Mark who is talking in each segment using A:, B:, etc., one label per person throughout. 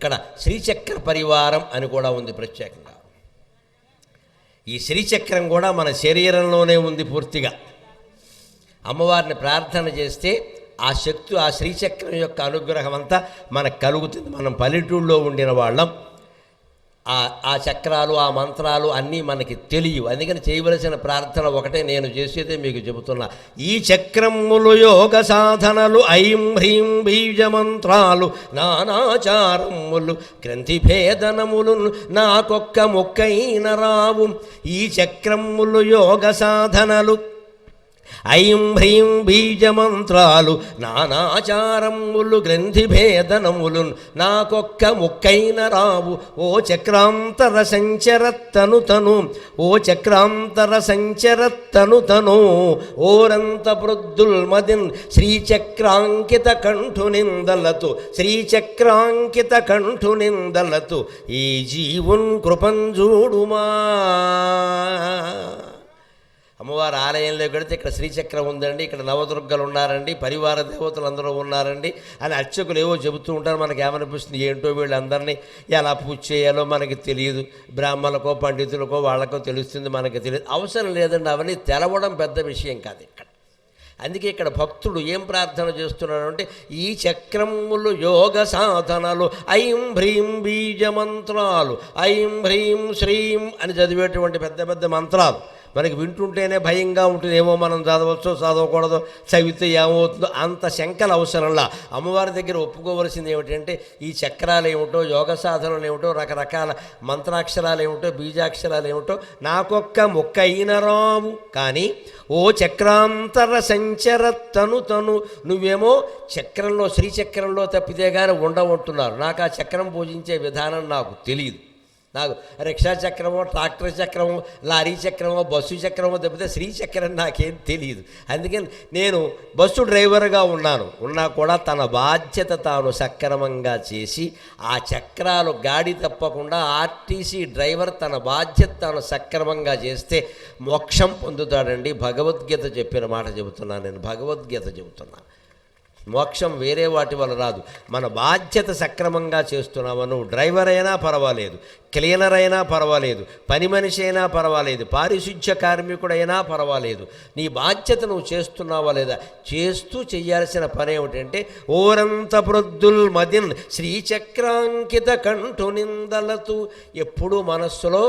A: ఇక్కడ శ్రీచక్ర పరివారం అని కూడా ఉంది ప్రత్యేకంగా. ఈ శ్రీచక్రం కూడా మన శరీరంలోనే ఉంది పూర్తిగా. అమ్మవారిని ప్రార్థన చేస్తే ఆ శక్తి ఆ శ్రీచక్రం యొక్క అనుగ్రహం అంతా మనకు కలుగుతుంది. మనం పల్లెటూళ్ళలో ఉండిన వాళ్ళం. ఆ ఆ చక్రాలు ఆ మంత్రాలు అన్నీ మనకి తెలియవు. అందుకని చేయవలసిన ప్రార్థన ఒకటే నేను చేసేదే మీకు చెబుతున్నా. ఈ చక్రములు యోగ సాధనలు ఐం హ్రీం బీజ మంత్రాలు నానాచారములు గ్రంథి భేదనములు నాకొక్క మొక్కైన రావు. ఈ చక్రములు యోగ సాధనలు ఐం హ్రీం బీజమంత్రాలు నానాచారములు గ్రంథిభేదనములు నాకొక్క ముక్కైన రావు ఓ చక్రాంతర సంచరత్తను తను ఓ చక్రాంతర సంచరత్తను తను ఓరంత వృద్ధుల్మదిన్ శ్రీచక్రాంకిత కంఠు నిందలతు శ్రీచక్రాంకిత కంఠు నిందలతు ఈ జీవున్ కృపంజూడుమా అమ్మవారి ఆలయంలో పెడితే ఇక్కడ శ్రీచక్రం ఉందండి ఇక్కడ నవదుర్గలు ఉన్నారండి పరివార దేవతలు అందరూ ఉన్నారండి అని అర్చకులు ఏవో చెబుతూ ఉంటారు. మనకి ఏమనిపిస్తుంది? ఏంటో వీళ్ళందరినీ ఎలా పూజ చేయాలో మనకి తెలియదు. బ్రాహ్మణులకో పండితులకో వాళ్ళకో తెలుస్తుంది మనకి తెలియదు. అవసరం లేదండి అవన్నీ తెలవడం పెద్ద విషయం కాదు ఇక్కడ. అందుకే ఇక్కడ భక్తుడు ఏం ప్రార్థన చేస్తున్నాడు అంటే ఈ చక్రములు యోగ సాధనలు ఐం హ్రీం బీజ మంత్రాలు ఐం హ్రీం శ్రీం అని చదివేటువంటి పెద్ద పెద్ద మంత్రాలు. మనకి వింటుంటేనే భయంగా ఉంటుంది. ఏమో మనం చదవచ్చో చదవకూడదో చదివితే ఏమవుతుందో అంత శంకల అవసరంలా. అమ్మవారి దగ్గర ఒప్పుకోవలసింది ఏమిటంటే ఈ చక్రాలు ఏమిటో యోగ సాధనలు ఏమిటో రకరకాల మంత్రాక్షరాలు ఏమిటో బీజాక్షరాలు ఏమిటో నాకొక్క మొక్క అయిన రావు. కానీ ఓ చక్రాంతర సంచర తను నువ్వేమో చక్రంలో శ్రీచక్రంలో తప్పితే కానీ ఉండవంటున్నారు నాకు ఆ చక్రం పూజించే విధానం నాకు తెలియదు నాకు రిక్షా చక్రమో ట్రాక్టర్ చక్రమో లారీ చక్రమో బస్సు చక్రమో తప్పితే శ్రీచక్రం నాకేం తెలియదు అందుకని నేను బస్సు డ్రైవర్గా ఉన్నాను. ఉన్నా కూడా తన బాధ్యత తాను సక్రమంగా చేసి ఆ చక్రాలు గాడి తప్పకుండా ఆర్టీసీ డ్రైవర్ తన బాధ్యత తాను సక్రమంగా చేస్తే మోక్షం పొందుతాడండి. భగవద్గీత చెప్పిన మాట చెబుతున్నాను నేను. భగవద్గీత చెబుతున్నాను మోక్షం వేరే వాటి వల్ల రాదు. మన బాధ్యత సక్రమంగా చేస్తున్నావు? నువ్వు డ్రైవర్ అయినా పర్వాలేదు క్లీనర్ అయినా పర్వాలేదు పని మనిషి అయినా పర్వాలేదు పారిశుధ్య కార్మికుడైనా పర్వాలేదు. నీ బాధ్యత నువ్వు చేస్తున్నావా లేదా? చేస్తూ చేయాల్సిన పని ఏమిటంటే ఓరంత ప్రొద్దుల్ మదిన్ శ్రీచక్రాంకిత కంఠు నిందలతూ. ఎప్పుడూ మనస్సులో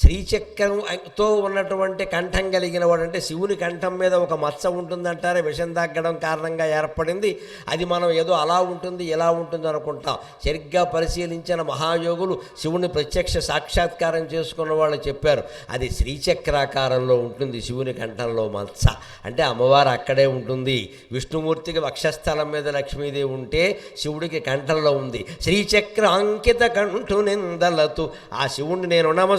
A: శ్రీచక్రంతో ఉన్నటువంటి కంఠం కలిగిన వాడంటే శివుని కంఠం మీద ఒక మచ్చ ఉంటుందంటారే. విషం తగ్గడం కారణంగా ఏర్పడింది. అది మనం ఏదో అలా ఉంటుంది ఇలా ఉంటుంది అనుకుంటాం. సరిగ్గా పరిశీలించిన మహాయోగులు శివుని ప్రత్యక్ష సాక్షాత్కారం చేసుకున్న వాళ్ళు చెప్పారు. అది శ్రీచక్రాకారంలో ఉంటుంది శివుని కంఠంలో మచ్చ అంటే అమ్మవారు అక్కడే ఉంటుంది. విష్ణుమూర్తికి వక్షస్థలం మీద లక్ష్మీదేవి ఉంటే శివుడికి కంఠంలో ఉంది. శ్రీచక్ర అంకిత కంఠు నిందలతు. ఆ శివుణ్ణి నేను నమ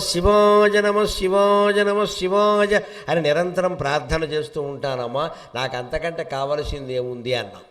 A: శివాయ నమ శివాయ నమ శివాయ అని నిరంతరం ప్రార్థన చేస్తూ ఉంటానమ్మా. నాకు అంతకంటే కావలసింది ఏముంది అన్నాం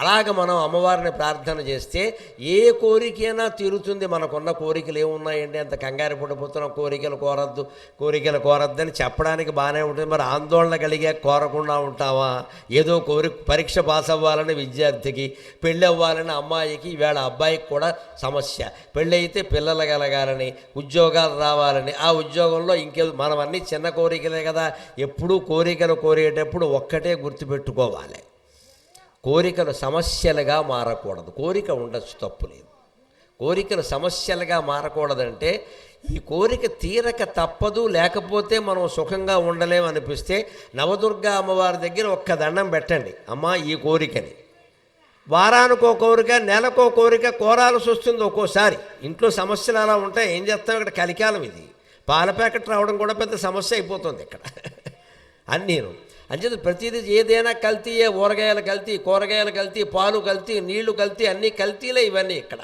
A: అలాగ మనం అమ్మవారిని ప్రార్థన చేస్తే ఏ కోరికైనా తీరుతుంది. మనకున్న కోరికలు ఏమున్నాయండి? అంత కంగారు పడిపోతున్నాం. కోరికలు కోరద్దు కోరికలు కోరద్దని చెప్పడానికి బాగానే ఉంటుంది. మరి ఆందోళన కలిగే కోరకుండా ఉంటావా ఏదో కోరి పరీక్ష పాస్ అవ్వాలని విద్యార్థికి పెళ్ళి అవ్వాలని అమ్మాయికి ఈవేళ అబ్బాయికి కూడా సమస్య. పెళ్ళి అయితే పిల్లలు కలగాలని ఉద్యోగాలు రావాలని ఆ ఉద్యోగంలో ఇంకే మనం అన్నీ చిన్న కోరికలే కదా. ఎప్పుడూ కోరికలు కోరేటప్పుడు ఒక్కటే గుర్తుపెట్టుకోవాలి. కోరికలు సమస్యలుగా మారకూడదు. కోరిక ఉండొచ్చు తప్పు లేదు. కోరికలు సమస్యలుగా మారకూడదంటే ఈ కోరిక తీరక తప్పదు లేకపోతే మనం సుఖంగా ఉండలేం అనిపిస్తే నవదుర్గా అమ్మవారి దగ్గర ఒక్క దండం పెట్టండి. అమ్మ ఈ కోరికని. వారానికో కోరిక నెలకో కోరిక కోరాల్సి వస్తుంది ఒక్కోసారి. ఇంట్లో సమస్యలు అలా ఉంటాయి. ఏం చేస్తాం? ఇక్కడ కలికాలం ఇది. పాల ప్యాకెట్ రావడం కూడా పెద్ద సమస్య అయిపోతుంది ఇక్కడ. అన్నీను అంచేత ప్రతిదీ ఏదైనా కల్తీయే ఊరగాయలు కల్తీ కూరగాయలు కల్తీ పాలు కల్తీ నీళ్ళు కల్తీ అన్నీ కల్తీలే ఇవన్నీ ఇక్కడ.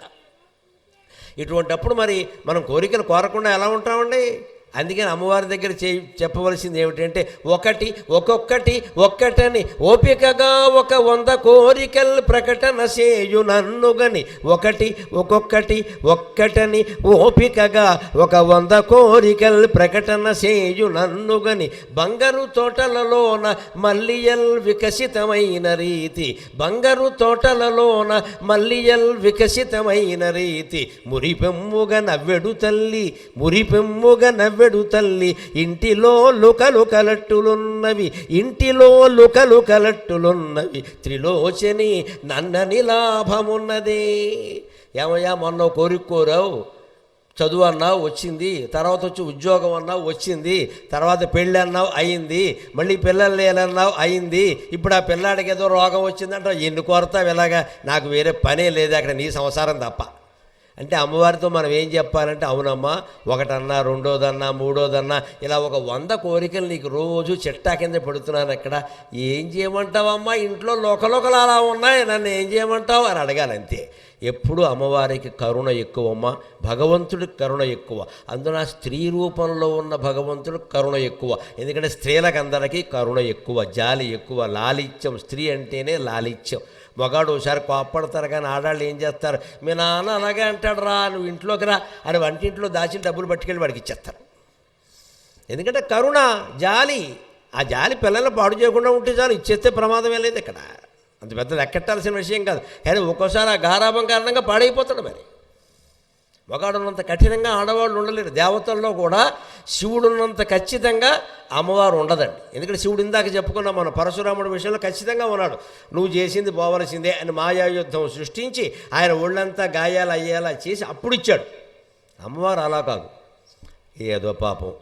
A: ఇటువంటప్పుడు మరి మనం కోరికలు కోరకుండా ఎలా ఉంటామండి? అందుకని అమ్మవారి దగ్గర చే చెప్పవలసింది ఏమిటంటే ఒకటి ఒక్కొక్కటి ఒక్కటని ఓపికగా ఒక వంద కోరికలు ప్రకటన చేయు నన్నుగని. ఒకటి ఒక్కొక్కటి ఒక్కటని ఓపికగా ఒక వంద కోరికలు ప్రకటన చేయు నన్నుగని. బంగారు తోటలలోన మల్లియల్ వికసితమైన రీతి. బంగారు తోటలలోన మల్లియల్ వికసితమైన రీతి. మురిపెమ్ముగ నవ్వెడు తల్లి మురిపెమ్ముగ నవ్వెడు తల్లి ఇంటిలో లుకలు కలట్టులున్నవి ఇంటిలో లుకలు కలట్టులున్నవి. త్రిలోచని నన్నని లాభమున్నదే. ఏమయ్యా మొన్న కోరుకోరావు చదువు అన్నావు వచ్చింది. తర్వాత వచ్చి ఉద్యోగం అన్నావు వచ్చింది. తర్వాత పెళ్ళి అన్నావు అయింది. మళ్ళీ పిల్లలు లేనన్నావు అయింది. ఇప్పుడు ఆ పిల్లాడికి ఏదో రోగం వచ్చిందంటే ఎన్ని కోరతావు ఇలాగా? నాకు వేరే పనే లేదు అక్కడ నీ సంసారం తప్ప. అంటే అమ్మవారితో మనం ఏం చెప్పాలంటే అవునమ్మా ఒకటన్నా రెండోదన్నా మూడోదన్నా ఇలా ఒక వంద కోరికలు నీకు రోజు చెట్టా కింద పెడుతున్నాను ఇక్కడ ఏం చేయమంటావమ్మా? ఇంట్లో లోకలోకలు అలా ఉన్నాయి నన్ను ఏం చేయమంటావు? అని అడగాలి అంతే ఎప్పుడు అమ్మవారికి కరుణ ఎక్కువమ్మా? భగవంతుడికి కరుణ ఎక్కువ. అందున స్త్రీ రూపంలో ఉన్న భగవంతుడికి కరుణ ఎక్కువ. ఎందుకంటే స్త్రీలకు అందరికీ కరుణ ఎక్కువ జాలి ఎక్కువ లాలిత్యం. స్త్రీ అంటేనే లాలిత్యం. మగాడు ఒకసారి కోప్పడతారు కానీ ఆడాళ్ళు ఏం చేస్తారు? మీ నాన్న అలాగే అంటాడు రా నువ్వు ఇంట్లోకి రా అని వంటింట్లో దాచిన డబ్బులు పట్టుకెళ్ళి వాడికి ఇచ్చేస్తారు. ఎందుకంటే కరుణ జాలి ఆ జాలి పిల్లల్ని పాడు చేయకుండా ఉంటే చాలు ఇచ్చేస్తే ప్రమాదమే లేదు ఇక్కడ. అంత పెద్ద లెక్కెట్టాల్సిన విషయం కాదు. కానీ ఒక్కోసారి ఆ గారాభం కారణంగా పాడైపోతాడు మరి. మగాడున్నంత కఠినంగా ఆడవాళ్ళు ఉండలేరు. దేవతల్లో కూడా శివుడున్నంత ఖచ్చితంగా అమ్మవారు ఉండదండి. ఎందుకంటే శివుడు ఇందాక చెప్పుకున్నాం మన పరశురాముడి విషయంలో ఖచ్చితంగా ఉన్నాడు. నువ్వు చేసింది పోవలసిందే అని మాయాయుద్ధం సృష్టించి ఆయన ఒళ్ళంతా గాయాలు అయ్యేలా చేసి అప్పుడు ఇచ్చాడు అమ్మవారు అలా కాదు. ఏదో పాపం.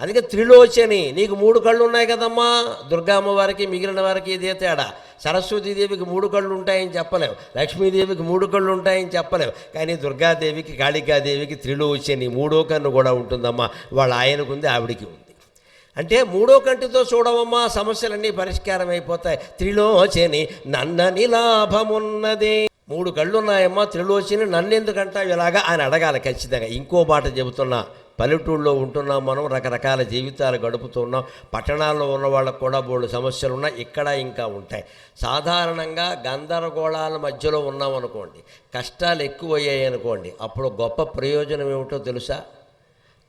A: అందుకే త్రిలోచని నీకు మూడు కళ్ళు ఉన్నాయి కదమ్మా. దుర్గా అమ్మవారికి మిగిలిన వారికి ఇదే తేడా. సరస్వతీదేవికి మూడు కళ్ళు ఉంటాయని చెప్పలేవు. లక్ష్మీదేవికి మూడు కళ్ళు ఉంటాయని చెప్పలేవు. కానీ దుర్గాదేవికి కాళికాదేవికి త్రిలోచని మూడో కన్ను కూడా ఉంటుందమ్మా. వాళ్ళ ఆయనకుంది ఆవిడికి ఉంది. అంటే మూడో కంటితో చూడవమ్మా సమస్యలన్నీ పరిష్కారం అయిపోతాయి త్రిలోచని నన్నని లాభమున్నదే. మూడు కళ్ళు ఉన్నాయమ్మా త్రిలోచని నన్నెందుకంటావు? ఇలాగా ఆయన అడగాలి ఖచ్చితంగా. ఇంకో మాట చెబుతున్నా. పల్లెటూళ్ళలో ఉంటున్నాం మనం రకరకాల జీవితాలు గడుపుతున్నాం పట్టణాల్లో ఉన్న వాళ్ళకు కూడా బోళ్ళు సమస్యలు ఉన్నాయి. ఇక్కడ ఇంకా ఉంటాయి. సాధారణంగా గందరగోళాల మధ్యలో ఉన్నాం అనుకోండి. కష్టాలు ఎక్కువయ్యాయి అనుకోండి. అప్పుడు గొప్ప ప్రయోజనం ఏమిటో తెలుసా?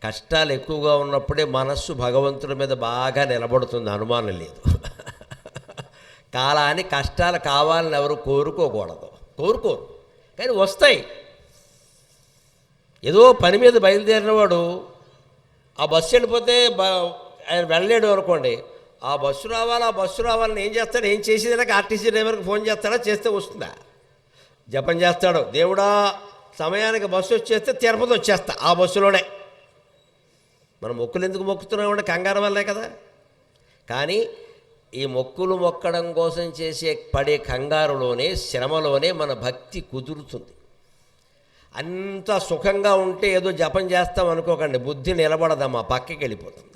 A: కష్టాలు ఎక్కువగా ఉన్నప్పుడే మనస్సు భగవంతుడి మీద బాగా నిలబడుతుంది. అనుమానం లేదు. కాలాన్ని కష్టాలు కావాలని ఎవరు కోరుకోకూడదు. కోరుకోరు. కానీ వస్తాయి. ఏదో పని మీద బయలుదేరిన వాడు ఆ బస్సు వెళ్ళిపోతే బ ఆయన వెళ్ళలేడు అనుకోండి. ఆ బస్సు రావాలా ఆ బస్సు రావాలని ఏం చేస్తాడు? ఏం చేసేది? నాకు ఆర్టీసీ డ్రైవర్కి ఫోన్ చేస్తాడా? చేస్తే వస్తుందా? జపం చేస్తాడు. దేవుడా సమయానికి బస్సు వచ్చేస్తే తిరుపతి వచ్చేస్తా ఆ బస్సులోనే. మనం మొక్కులు ఎందుకు మొక్కుతున్నామంటే కంగారు వల్లే కదా. కానీ ఈ మొక్కులు మొక్కడం కోసం చేసే పడే కంగారులోనే శ్రమలోనే మన భక్తి కుదురుతుంది. అంత సుఖంగా ఉంటే ఏదో జపం చేస్తాం అనుకోకండి బుద్ధి నిలబడదమ్మా పక్కకి వెళ్ళిపోతుంది.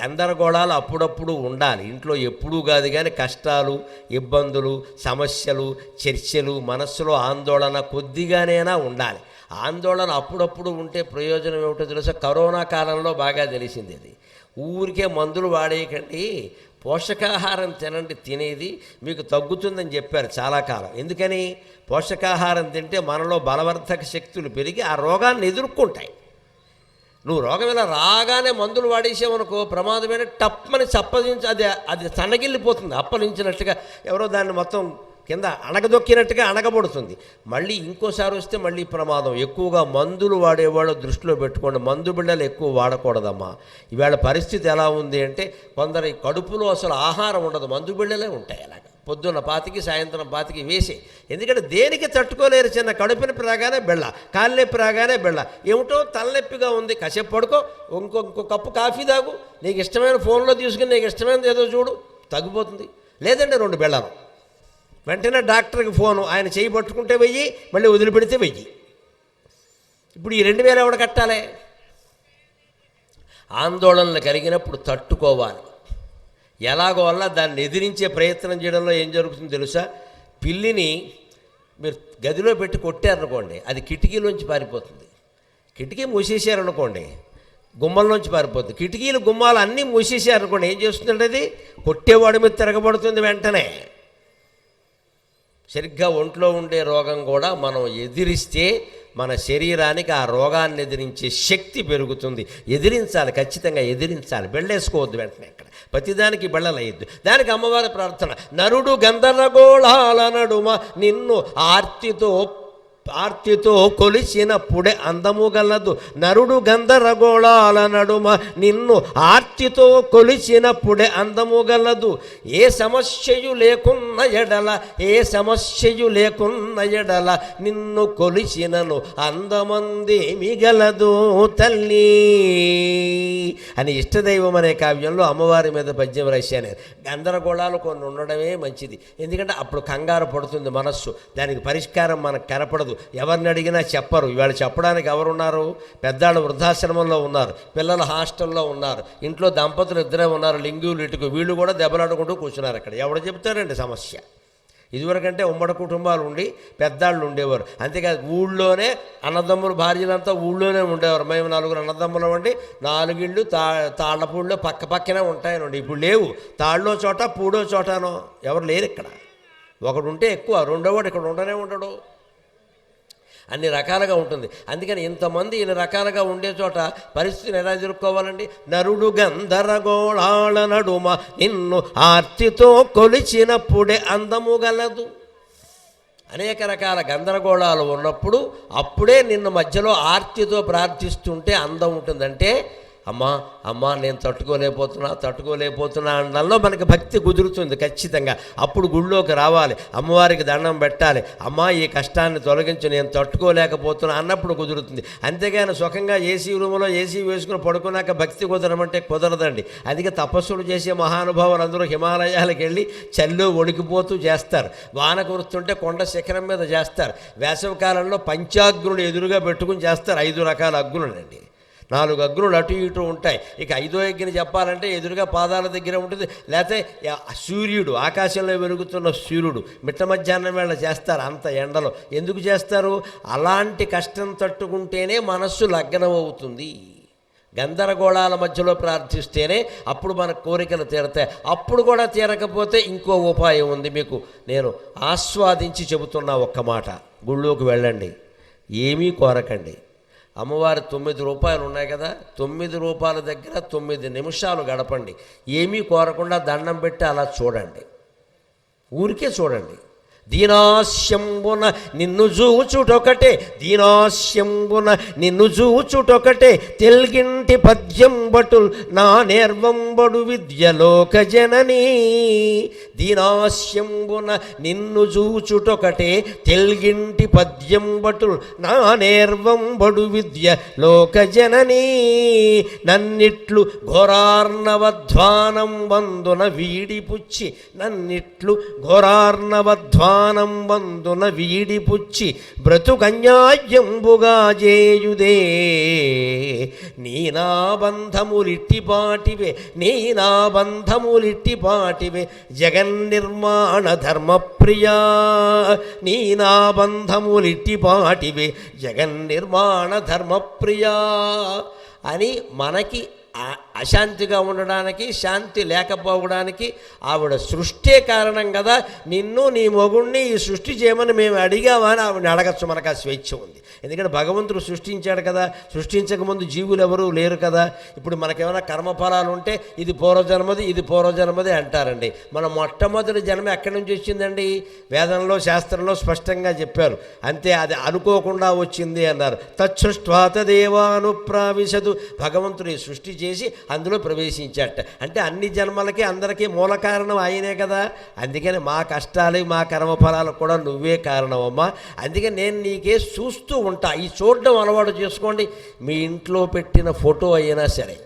A: గందరగోళాలు అప్పుడప్పుడు ఉండాలి ఇంట్లో ఎప్పుడూ కాదు కానీ కష్టాలు ఇబ్బందులు సమస్యలు చర్చలు మనస్సులో ఆందోళన కొద్దిగానైనా ఉండాలి. ఆందోళన అప్పుడప్పుడు ఉంటే ప్రయోజనం ఏమిటో తెలుసా? కరోనా కాలంలో బాగా తెలిసింది ఇది. ఊరికే మందులు వాడేయకండి పోషకాహారం తినండి తినేది మీకు తగ్గుతుందని చెప్పారు చాలా కాలం. ఎందుకని? పోషకాహారం తింటే మనలో బలవర్ధక శక్తులు పెరిగి ఆ రోగాన్ని ఎదుర్కొంటాయి. నువ్వు రోగం ఇలా రాగానే మందులు వాడేసావనుకో ప్రమాదమైన టప్పని చప్పదించి అది అది సన్నగిల్లిపోతుంది. అప్పలించినట్టుగా ఎవరో దాన్ని మొత్తం కింద అణగదొక్కినట్టుగా అణగబడుతుంది. మళ్ళీ ఇంకోసారి వస్తే మళ్ళీ ప్రమాదం. ఎక్కువగా మందులు వాడేవాళ్ళు దృష్టిలో పెట్టుకోండి. మందు బిళ్ళలు ఎక్కువ వాడకూడదమ్మా. ఇవాళ పరిస్థితి ఎలా ఉంది అంటే కొందరి కడుపులో అసలు ఆహారం ఉండదు. మందు బిళ్ళలే ఉంటాయి అలాగ. పొద్దున్న పాతికి సాయంత్రం పాతికి వేసి. ఎందుకంటే దేనికి తట్టుకోలేరు చిన్న కడుపున నొప్పి రాగానే బెళ్ళ కాలు రాగానే బెళ్ళ. ఏమిటో తలనొప్పిగా ఉంది. కాసేపు పడుకో ఇంకో ఇంకో కప్పు కాఫీ తాగు. నీకు ఇష్టమైన ఫోన్లో తీసుకుని నీకు ఇష్టమైనది ఏదో చూడు. తగ్గిపోతుంది. లేదంటే రెండు బెళ్ళను వెంటనే డాక్టర్కి ఫోను. ఆయన చేయి పట్టుకుంటే వెయ్యి మళ్ళీ వదిలిపెడితే వెయ్యి. ఇప్పుడు ఈ రెండు వేలు ఎవడ కట్టాలి? ఆందోళనలు కలిగినప్పుడు తట్టుకోవాలి. ఎలాగో వల్ల దాన్ని ఎదిరించే ప్రయత్నం చేయడంలో ఏం జరుగుతుందో తెలుసా? పిల్లిని మీరు గదిలో పెట్టి కొట్టారనుకోండి అది కిటికీలోంచి పారిపోతుంది. కిటికీ మూసేసారనుకోండి గుమ్మల్లోంచి పారిపోతుంది. కిటికీలు గుమ్మాలు అన్నీ మూసేసారనుకోండి ఏం చేస్తుందంటే అది? కొట్టేవాడి మీద తిరగబడుతుంది వెంటనే. సరిగ్గా ఒంట్లో ఉండే రోగం కూడా మనం ఎదిరిస్తే మన శరీరానికి ఆ రోగాన్ని ఎదిరించే శక్తి పెరుగుతుంది. ఎదిరించాలి ఖచ్చితంగా ఎదిరించాలి. బెళ్ళేసుకోవద్దు వెంటనే ఇక్కడ ప్రతిదానికి బెళ్ళలయ్యద్దు దానికి అమ్మవారి ప్రార్థన నరుడు గంధర్వగోళాల నడుమ నిన్ను ఆర్తితో ఆర్తితో కొలిసినప్పుడే అందము గలదు. నరుడు గంధరగోళాల నడుమ నిన్ను ఆర్తితో కొలిసినప్పుడే అందము గలదు. ఏ సమస్యయు లేకున్న ఎడల ఏ సమస్యయు లేకున్న ఎడల నిన్ను కొలిసినను అందమంది మిగలదు తల్లి అని ఇష్టదైవం అనే కావ్యంలో అమ్మవారి మీద పద్యం రాశాను. గందరగోళాలు కొన్ని ఉండడమే మంచిది. ఎందుకంటే అప్పుడు కంగారు పడుతుంది మనస్సు. దానికి పరిష్కారం మనకు కనపడదు. ఎవరిని అడిగినా చెప్పరు. ఇవాళ చెప్పడానికి ఎవరున్నారు? పెద్దాళ్ళు వృద్ధాశ్రమంలో ఉన్నారు. పిల్లలు హాస్టల్లో ఉన్నారు. ఇంట్లో దంపతులు ఇద్దరే ఉన్నారు. లింగులు ఇటుకు వీళ్ళు కూడా దెబ్బలాడుకుంటూ కూర్చున్నారు అక్కడ ఎవడు చెప్తారండి సమస్య? ఇదివరకంటే ఉమ్మడి కుటుంబాలు ఉండి పెద్దాళ్ళు ఉండేవారు. అంతేకాదు ఊళ్ళోనే అన్నదమ్ములు భార్యలంతా ఊళ్ళోనే ఉండేవారు. మేము నలుగురు అన్నదమ్ములు ఉండి నాలుగిళ్ళు తా తాళ్ళపూళ్ళు పక్క పక్కనే ఉంటాయనండి. ఇప్పుడు లేవు. తాళ్ళో చోట పూడో చోటనో ఎవరు లేరు ఇక్కడ. ఒకడు ఉంటే ఎక్కువ. రెండోవాడు ఇక్కడ ఉండనే ఉండడు. అన్ని రకాలుగా ఉంటుంది. అందుకని ఇంతమంది ఇన్ని రకాలుగా ఉండే చోట పరిస్థితిని ఎలా ఎదుర్కోవాలండి నరుడు గంధరగోళాల నడుమ నిన్ను ఆర్తితో కొలిచినప్పుడే అందము గలదు. అనేక రకాల గందరగోళాలు ఉన్నప్పుడు అప్పుడే నిన్ను మధ్యలో ఆర్తితో ప్రార్థిస్తుంటే అందం ఉంటుందంటే అమ్మా అమ్మా నేను తట్టుకోలేకపోతున్నా తట్టుకోలేకపోతున్నా అనడంలో మనకి భక్తి కుదురుతుంది ఖచ్చితంగా. అప్పుడు గుళ్ళోకి రావాలి అమ్మవారికి దండం పెట్టాలి. అమ్మా ఈ కష్టాన్ని తొలగించు నేను తట్టుకోలేకపోతున్నా అన్నప్పుడు కుదురుతుంది. అంతేగాని సుఖంగా ఏసీ రూమ్లో ఏసీ వేసుకుని పడుకున్నాక భక్తి కుదరమంటే కుదరదండి. అందుకే తపస్సులు చేసే మహానుభావులు అందరూ హిమాలయాలకు వెళ్ళి చల్లు వణికిపోతూ చేస్తారు. వాన కురుస్తుంటే కొండ శిఖరం మీద చేస్తారు. వేసవికాలంలో పంచాగ్నులు ఎదురుగా పెట్టుకుని చేస్తారు. ఐదు రకాల అగ్నులండి నాలుగు అగ్నులు అటు ఇటు ఉంటాయి. ఇక ఐదో అగ్ని చెప్పాలంటే ఎదురుగా పాదాల దగ్గర ఉంటుంది. లేకపోతే సూర్యుడు ఆకాశంలో వెలుగుతున్న సూర్యుడు మిట్ట మధ్యాహ్నం వేళ చేస్తారు అంత ఎండలో. ఎందుకు చేస్తారు? అలాంటి కష్టం తట్టుకుంటేనే మనస్సు లగ్నం అవుతుంది గందరగోళాల మధ్యలో ప్రార్థిస్తేనే అప్పుడు మన కోరికలు తీరతాయి. అప్పుడు కూడా తీరకపోతే ఇంకో ఉపాయం ఉంది మీకు. నేను ఆస్వాదించి చెబుతున్నా ఒక్క మాట. గుళ్ళోకి వెళ్ళండి. ఏమీ కోరకండి. అమ్మవారి తొమ్మిది రూపాయలు ఉన్నాయి కదా తొమ్మిది రూపాయల దగ్గర తొమ్మిది నిమిషాలు గడపండి. ఏమీ కోరకుండా దండం పెట్టి అలా చూడండి. ఊరికే చూడండి. దీనాస్యంబున నిన్ను చూచుటొకటే దీనాశ్యంబున నిన్ను చూచుటొకటే తెల్గింటి పద్యం బటుల్ నా నేర్వంబడు విద్యలోక జననీ. దీనాశ్యంబున నిన్ను చూచుటొకటే తెల్గింటి పద్యం బటుల్ నా నేర్వంబడు విద్య లోక జననీ. నన్నిట్లు ఘోరార్ణవధ్వానం వందున వీడిపుచ్చి నన్నిట్లు ఘోరార్ణవధ్వానం వందున వీడిపుచ్చి బ్రతుకన్యాయంబుగా చేయుదే నీనాబంధములిట్టిపాటివే నీనాబంధములిట్టిపాటివే నీ జగన్నిర్మాణ ధర్మప్రియా. నీనాబంధములిట్టిపాటివే నా బంధములిట్టిపాటివే జగన్నిర్మాణ ధర్మప్రియా. అని మనకి అశాంతిగా ఉండడానికి శాంతి లేకపోవడానికి ఆవిడ సృష్టే కారణం కదా. నిన్ను నీ మొగుణ్ణి ఈ సృష్టి చేయమని మేము అడిగామని ఆవిడని అడగచ్చు. మనకు ఆ స్వేచ్ఛ ఉంది. ఎందుకంటే భగవంతుడు సృష్టించాడు కదా సృష్టించకముందు జీవులు ఎవరూ లేరు కదా. ఇప్పుడు మనకేమైనా కర్మఫలాలు ఉంటే ఇది పూర్వజన్మది ఇది పూర్వజన్మది అంటారండి. మన మొట్టమొదటి జన్మ ఎక్కడి నుంచి వచ్చిందండి? వేదంలో శాస్త్రంలో స్పష్టంగా చెప్పారు. అంతే అది అనుకోకుండా వచ్చింది అన్నారు. తచ్చుష్వాతదేవానుప్రావిశదు భగవంతుడు సృష్టి చేసి అందులో ప్రవేశించాట అంటే అన్ని జన్మలకి అందరికీ మూల కారణం ఆయనే కదా. అందుకని మా కష్టాలు మా కర్మఫలాలకు కూడా నువ్వే కారణం అమ్మా అందుకని నేను నీకే చూస్తూ ఉంటా. ఈ చూడడం అలవాటు చేసుకోండి. మీ ఇంట్లో పెట్టిన ఫోటో అయినా సరే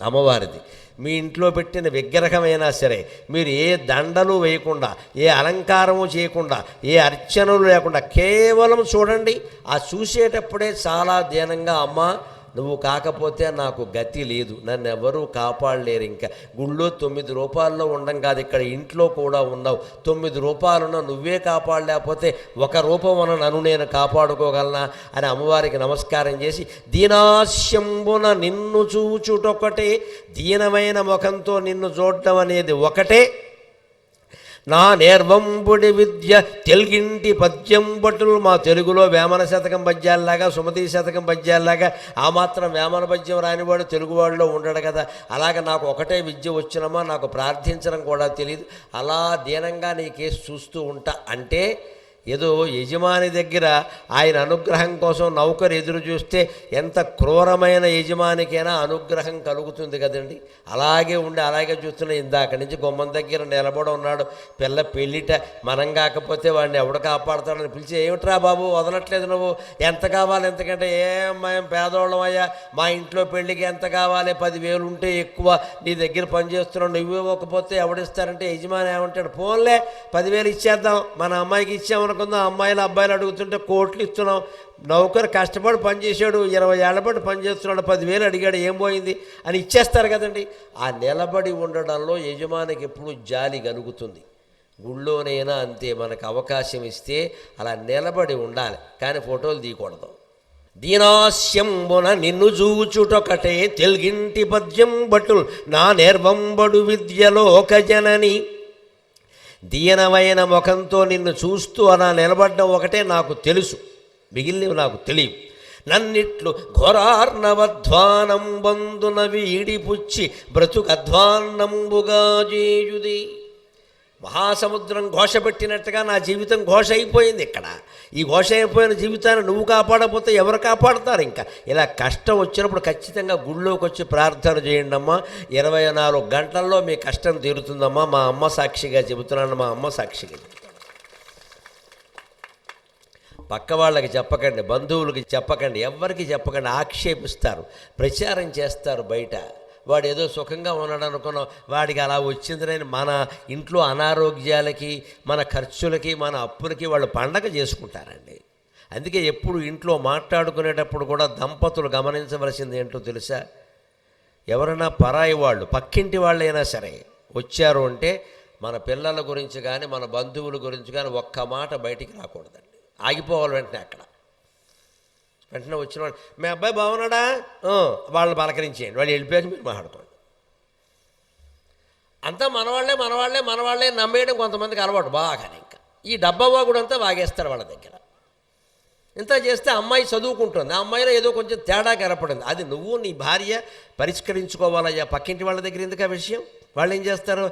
A: అమ్మవారిది మీ ఇంట్లో పెట్టిన విగ్రహమైనా సరే మీరు ఏ దండలు వేయకుండా ఏ అలంకారము చేయకుండా ఏ అర్చనలు లేకుండా కేవలం చూడండి. ఆ చూసేటప్పుడే చాలా దీనంగా అమ్మ నువ్వు కాకపోతే నాకు గతి లేదు. నన్ను ఎవరూ కాపాడలేరు ఇంకా. గుళ్ళో తొమ్మిది రూపాయల్లో ఉండం కాదు ఇక్కడ ఇంట్లో కూడా ఉన్నావు తొమ్మిది రూపాయలున్న నువ్వే కాపాడలేకపోతే ఒక రూపం నన్ను నేను కాపాడుకోగలనా అని అమ్మవారికి నమస్కారం చేసి దీనాశంబున నిన్ను చూచుటొకటే దీనమైన ముఖంతో నిన్ను చూడటం అనేది ఒకటే. నా నేర్వంబుడి విద్య తెలుగింటి పద్యం భటులు మా తెలుగులో వేమన శతకం పద్యాల్లాగా సుమతి శతకం పద్యాల్లాగా ఆ మాత్రం వేమన పద్యం రానివాడు తెలుగువాడిలో ఉండడు కదా. అలాగ నాకు ఒకటే విద్య వచ్చినమా నాకు ప్రార్థించడం కూడా తెలియదు అలా దీనంగా నీ కేసు చూస్తూ ఉంటా. అంటే ఏదో యజమాని దగ్గర ఆయన అనుగ్రహం కోసం నౌకరు ఎదురు చూస్తే ఎంత క్రూరమైన యజమానికైనా అనుగ్రహం కలుగుతుంది కదండి. అలాగే ఉండి అలాగే చూస్తున్న ఇందాక నుంచి గుమ్మం దగ్గర నిలబడి ఉన్నాడు. పిల్ల పెళ్ళిట మనం కాకపోతే వాడిని ఎవడు కాపాడుతాడని పిలిచి ఏమిట్రా బాబు వదలట్లేదు నువ్వు? ఎంత కావాలి ఎంతకంటే? ఏం పేదవాళ్ళం అయ్యా. మా ఇంట్లో పెళ్ళికి ఎంత కావాలి? పదివేలు ఉంటే ఎక్కువ. నీ దగ్గర పనిచేస్తున్నావు నువ్వు ఇవ్వకపోతే ఎవడిస్తారంటే యజమాని ఏమంటాడు ఫోన్లే పదివేలు ఇచ్చేద్దాం. మన అమ్మాయికి ఇచ్చామనుకుందాం అమ్మాయిలు అబ్బాయిలు అడుగుతుంటే కోట్లు ఇస్తున్నాం నౌకరు కష్టపడి పనిచేసాడు ఇరవై ఏళ్ళ పాటు పనిచేస్తున్నాడు పదివేలు అడిగాడు ఏం పోయింది? అని ఇచ్చేస్తారు కదండి. ఆ నిలబడి ఉండడంలో యజమానికి ఎప్పుడు జాలి కలుగుతుంది. గుళ్ళోనైనా అంతే మనకు అవకాశం ఇస్తే అలా నిలబడి ఉండాలి. కానీ ఫోటోలు తీయకూడదు. దీనాస్యంబున నిన్ను చూచుటొకటే తెలుగింటి పద్యం బట్టుల్ నా నిర్వంబడు విద్యలోక జనని. దీనమైన ముఖంతో నిన్ను చూస్తూ అలా నిలబడ్డం ఒకటే నాకు తెలుసు. మిగిలినవి నాకు తెలియవు. నన్నిట్లు ఘోరార్ణవధ్వానం బందున వీడిపుచ్చి బ్రతుకధ్వాన్నంబుగా చేయుది మహాసముద్రం ఘోష పెట్టినట్టుగా నా జీవితం ఘోష అయిపోయింది ఇక్కడ. ఈ ఘోష అయిపోయిన జీవితాన్ని నువ్వు కాపాడకపోతే ఎవరు కాపాడతారు ఇంకా? ఇలా కష్టం వచ్చినప్పుడు ఖచ్చితంగా గుళ్ళోకి వచ్చి ప్రార్థన చేయండి అమ్మా ఇరవై నాలుగు గంటల్లో మీ కష్టం తీరుతుందమ్మా. మా అమ్మ సాక్షిగా చెబుతున్నాను మా అమ్మ సాక్షిగా. పక్క వాళ్ళకి చెప్పకండి బంధువులకి చెప్పకండి ఎవరికి చెప్పకండి ఆక్షేపిస్తారు ప్రచారం చేస్తారు బయట. వాడు ఏదో సుఖంగా ఉన్నాడు అనుకున్నాం వాడికి అలా వచ్చిందని మన ఇంట్లో అనారోగ్యాలకి మన ఖర్చులకి మన అప్పులకి వాళ్ళు పండగ చేసుకుంటారండి. అందుకే ఎప్పుడు ఇంట్లో మాట్లాడుకునేటప్పుడు కూడా దంపతులు గమనించవలసింది ఏంటో తెలుసా? ఎవరైనా పరాయి వాళ్ళు పక్కింటి వాళ్ళైనా సరే వచ్చారు అంటే మన పిల్లల గురించి కానీ మన బంధువుల గురించి కానీ ఒక్క మాట బయటికి రాకూడదండి. ఆగిపోవాలి వెంటనే అక్కడ. వెంటనే వచ్చిన వాళ్ళు మీ అబ్బాయి బాగున్నాడా? వాళ్ళని పలకరించేయండి. వాళ్ళు వెళ్ళిపోయాక మీరు మాట్లాడుకోండి. అంతా మనవాళ్ళే మనవాళ్ళే మనవాళ్ళే నమ్మేయడం కొంతమందికి అలవాటు బాగా ఇంకా. ఈ డబ్బా వాగుడు అంతా వాగేస్తారు వాళ్ళ దగ్గర. ఇంత చేస్తే అమ్మాయి చదువుకుంటుంది. ఆ అమ్మాయిలో ఏదో కొంచెం తేడా కనపడింది. అది నువ్వు నీ భార్య పరిష్కరించుకోవాలయ్యా పక్కింటి వాళ్ళ దగ్గర ఎందుకు ఆ విషయం? వాళ్ళు ఏం చేస్తారు?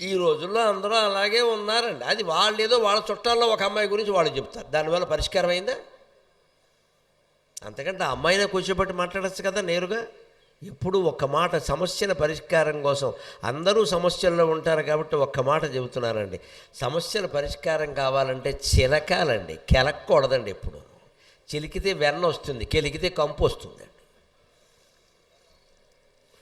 A: ఈ రోజుల్లో అందరూ అలాగే ఉన్నారండి. అది వాళ్ళు ఏదో వాళ్ళ చుట్టాల్లో ఒక అమ్మాయి గురించి వాళ్ళు చెప్తారు. దానివల్ల పరిష్కారం అయిందా? అంతకంటే అమ్మాయిని అమ్మాయినే కూర్చోబెట్టి మాట్లాడచ్చు కదా నేరుగా? ఎప్పుడు ఒక్క మాట సమస్యల పరిష్కారం కోసం. అందరూ సమస్యల్లో ఉంటారు కాబట్టి ఒక్క మాట చెబుతున్నానండి. సమస్యల పరిష్కారం కావాలంటే చిలకాలండి. కెలక్కూడదండి ఎప్పుడు. చిలికితే వెన్న వస్తుంది కెలికితే కంపు వస్తుందండి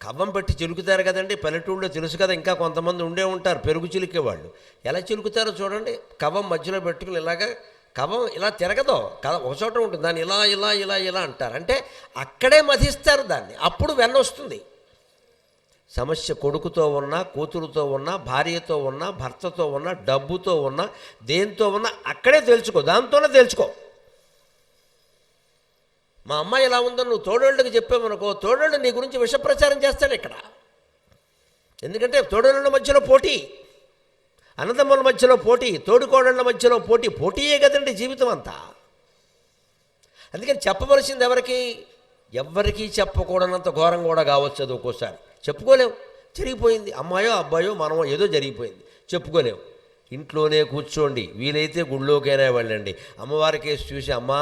A: కవ్వం పెట్టి చిలుకుతారు కదండి. పల్లెటూళ్ళలో తెలుసు కదా ఇంకా కొంతమంది ఉండే ఉంటారు. పెరుగు చిలికేవాళ్ళు. ఎలా చిలుకుతారో చూడండి. కవ్వం మధ్యలో పెట్టుకుని ఇలాగా కవం ఇలా తిరగదు. కథ ఒక చోట ఉంటుంది. దాన్ని ఇలా ఇలా ఇలా ఇలా అంటారు. అంటే అక్కడే మధిస్తారు దాన్ని. అప్పుడు వెన్న వస్తుంది. సమస్య కొడుకుతో ఉన్నా కూతురుతో ఉన్నా భార్యతో ఉన్నా భర్తతో ఉన్నా డబ్బుతో ఉన్నా దేంతో ఉన్నా అక్కడే తెలుసుకో దాంతోనే తెలుసుకో మా అమ్మాయి ఇలా ఉందని నువ్వు తోడోళ్ళకి చెప్పామనుకో తోడోళ్ళు నీ గురించి విషప్రచారం చేస్తాడు ఇక్కడ. ఎందుకంటే తోడోళ్ళ మధ్యలో పోటీ. అన్నదమ్ముల మధ్యలో పోటీ తోడుకోడళ్ళ మధ్యలో పోటీ పోటీయే కదండి జీవితం అంతా. అందుకని చెప్పవలసింది ఎవరికి? ఎవ్వరికీ చెప్పకూడనంత ఘోరం కూడా కావచ్చు అది ఒక్కోసారి. చెప్పుకోలేం జరిగిపోయింది. అమ్మాయో అబ్బాయో మనమో ఏదో జరిగిపోయింది. చెప్పుకోలేం ఇంట్లోనే కూర్చోండి వీలైతే గుళ్ళోకైనా వెళ్ళండి. అమ్మవారి చూసి అమ్మ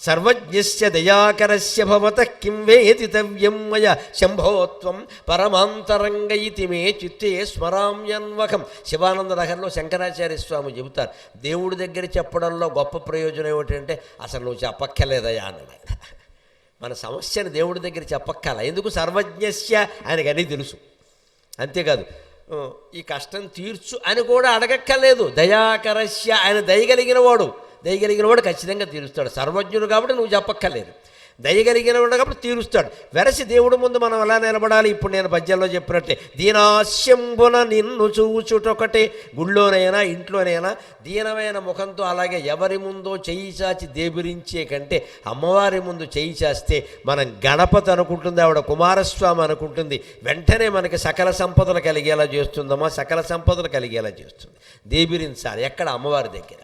A: సర్వజ్ఞస్య దయాకరస్య భవత కిం వేదితవ్యం మయ శంభోత్వం పరమాంతరంగ ఇతి మే చిత్తే స్మరామ్యన్వకం. శివానంద నగర్లో శంకరాచార్య స్వామి చెబుతారు దేవుడి దగ్గర చెప్పడంలో గొప్ప ప్రయోజనం ఏమిటంటే అసలు నువ్వు చెప్పక్కర్లేదయా అన్నాడు. మన సమస్యను దేవుడి దగ్గర చెప్పక్కల ఎందుకు సర్వజ్ఞస్య ఆయనకు అన్నీ తెలుసు. అంతేకాదు ఈ కష్టం తీర్చు అని కూడా అడగక్కర్లేదు. దయాకరస్య ఆయన దయగలిగిన వాడు. దయగలిగిన వాడు ఖచ్చితంగా తీరుస్తాడు. సర్వజ్ఞుడు కాబట్టి నువ్వు చెప్పక్కర్లేదు. దయగలిగిన ఉండగప్పుడు తీరుస్తాడు. వెరసి దేవుడు ముందు మనం ఎలా నిలబడాలి? ఇప్పుడు నేను పద్యంలో చెప్పినట్టే. దీనాశంబున నిన్ను చూచుటొకటే. గుళ్ళోనైనా ఇంట్లోనైనా దీనమైన ముఖంతో అలాగే ఎవరి ముందో చేయి చాచి దేబిరించే కంటే అమ్మవారి ముందు చేయి చాస్తే మనం గణపతి అనుకుంటుంది ఆవిడ కుమారస్వామి అనుకుంటుంది. వెంటనే మనకి సకల సంపదలు కలిగేలా చేస్తుందమ్మా సకల సంపదలు కలిగేలా చేస్తుంది. దేబిరించాలి ఎక్కడ? అమ్మవారి దగ్గర.